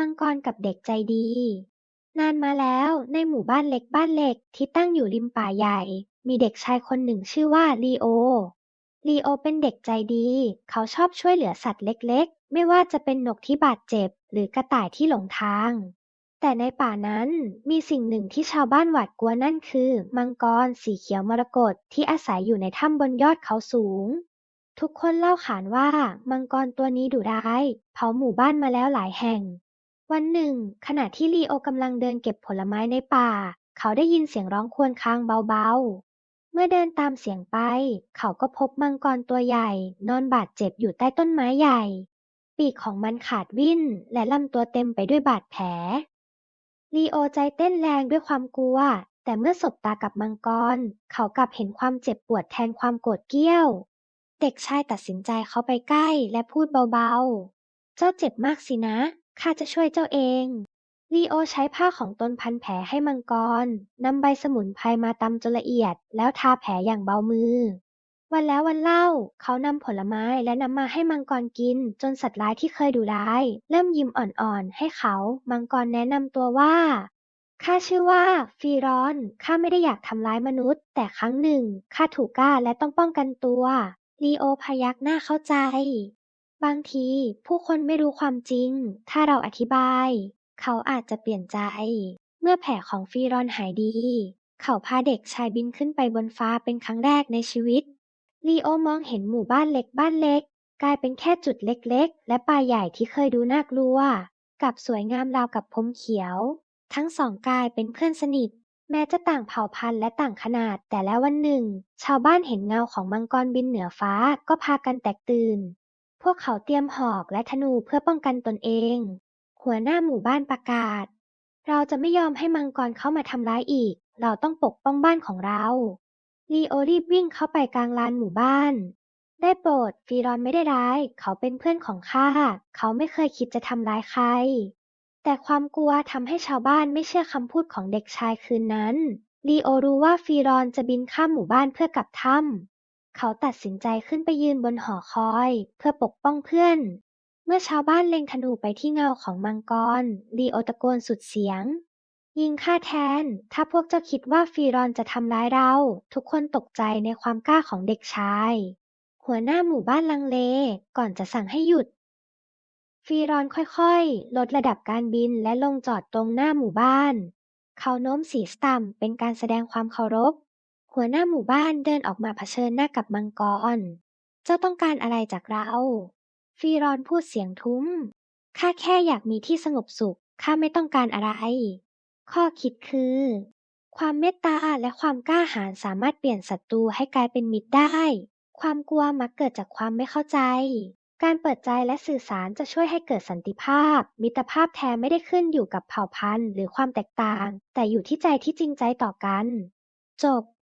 มังกรกับเด็กใจดี นานมาแล้วในหมู่บ้านเล็กบ้านเล็กที่ตั้งอยู่ริมป่าใหญ่ มีเด็กชายคนหนึ่งชื่อว่าลีโอ ลีโอเป็นเด็กใจดี เขาชอบช่วยเหลือสัตว์เล็กๆ ไม่ว่าจะเป็นนกที่บาดเจ็บ หรือกระต่ายที่หลงทาง แต่ในป่านั้นมีสิ่งหนึ่งที่ชาวบ้านหวาดกลัวนั่นคือ มังกรสีเขียวมรกตที่อาศัยอยู่ในถ้ำบนยอดเขาสูงทุกคนเล่าขานว่ามังกรตัวนี้ดุร้าย เผาหมู่บ้านมาแล้วหลายแห่ง วันหนึ่ง ขณะที่ลีโอกำลังเดินเก็บผลไม้ในป่า เขาได้ยินเสียงร้องครวญครางเบาๆ เมื่อเดินตามเสียงไป เขาก็พบมังกรตัวใหญ่ นอนบาดเจ็บอยู่ใต้ต้นไม้ใหญ่ ปีกของมันขาดวิ่น และลำตัวเต็มไปด้วยบาดแผลลีโอใจเต้นแรงด้วยความกลัว แต่เมื่อสบตากับมังกร เขากลับเห็นความเจ็บปวดแทนความโกรธเกรี้ยว เด็กชายตัดสินใจเข้าไปใกล้และพูดเบาๆ เจ้าเจ็บมากสินะ ข้าจะช่วยเจ้าเองลีโอใช้ผ้าของตนพันแผลให้มังกร นำใบสมุนไพรมาตำจนละเอียด แล้วทาแผลอย่างเบามือ วันแล้ววันเล่า เขานำผลไม้และน้ำมาให้มังกรกิน จนสัตว์ร้ายที่เคยดุร้าย เริ่มยิ้มอ่อนๆ ให้เขา มังกรแนะนำตัวว่า ข้าชื่อว่า ฟีรอน ข้าไม่ได้อยากทำร้ายมนุษย์ แต่ครั้งหนึ่ง ข้าถูกกล้าและต้องป้องกันตัวลีโอพยักหน้าเข้าใจ บางทีผู้คนไม่รู้ความจริง ถ้าเราอธิบาย เขาอาจจะเปลี่ยนใจ เมื่อแผลของฟีรอนหายดี เขาพาเด็กชายบินขึ้นไปบนฟ้าเป็นครั้งแรกในชีวิต ลีโอมองเห็นหมู่บ้านเล็กบ้านเล็ก กลายเป็นแค่จุดเล็กๆ และป่าใหญ่ที่เคยดูน่ากลัว กับสวยงามราวกับพรมเขียว ทั้งสองกลายเป็นเพื่อนสนิท แม้จะต่างเผ่าพันธุ์และต่างขนาด แต่แล้ววันหนึ่ง ชาวบ้านเห็นเงาของมังกรบินเหนือฟ้าก็พากันแตกตื่น พวกเขาเตรียมหอกและธนูเพื่อป้องกันตนเอง หัวหน้าหมู่บ้านประกาศ เราจะไม่ยอมให้มังกรเข้ามาทำร้ายอีก เราต้องปกป้องบ้านของเราลีโอรีบวิ่งเข้าไปกลางลานหมู่บ้าน ได้โปรดฟีรอนไม่ได้ร้าย เขาเป็นเพื่อนของข้า เขาไม่เคยคิดจะทำร้ายใคร แต่ความกลัวทำให้ชาวบ้านไม่เชื่อคำพูดของเด็กชายคืนนั้นลีโอรู้ว่าฟีรอนจะบินข้ามหมู่บ้านเพื่อกลับถ้ำ เขาตัดสินใจขึ้นไปยืนบนหอคอยเพื่อปกป้องเพื่อน เมื่อชาวบ้านเล็งธนูไปที่เงาของมังกร ลีโอตะโกนสุดเสียง ยิงข้าแทน ถ้าพวกเจ้าคิดว่าฟีรอนจะทำร้ายเรา ทุกคนตกใจในความกล้าของเด็กชาย หัวหน้าหมู่บ้านลังเล ก่อนจะสั่งให้หยุด ฟีรอนค่อยๆ ลดระดับการบินและลงจอดตรงหน้าหมู่บ้าน เขาโน้มศีรษะต่ำเป็นการแสดงความเคารพ หัวหน้าหมู่บ้านเดินออกมาเผชิญหน้ากับมังกร เจ้าต้องการอะไรจากเรา ฟีรอนพูดเสียงทุ้ม ข้าแค่อยากมีที่สงบสุข ข้าไม่ต้องการอะไร ข้อคิดคือ ความเมตตาและความกล้าหาญสามารถเปลี่ยนศัตรูให้กลายเป็นมิตรได้ ความกลัวมักเกิดจากความไม่เข้าใจ การเปิดใจและสื่อสารจะช่วยให้เกิดสันติภาพ มิตรภาพแท้ไม่ได้ขึ้นอยู่กับเผ่าพันธุ์ หรือความแตกต่าง แต่อยู่ที่ใจที่จริงใจต่อกัน จบ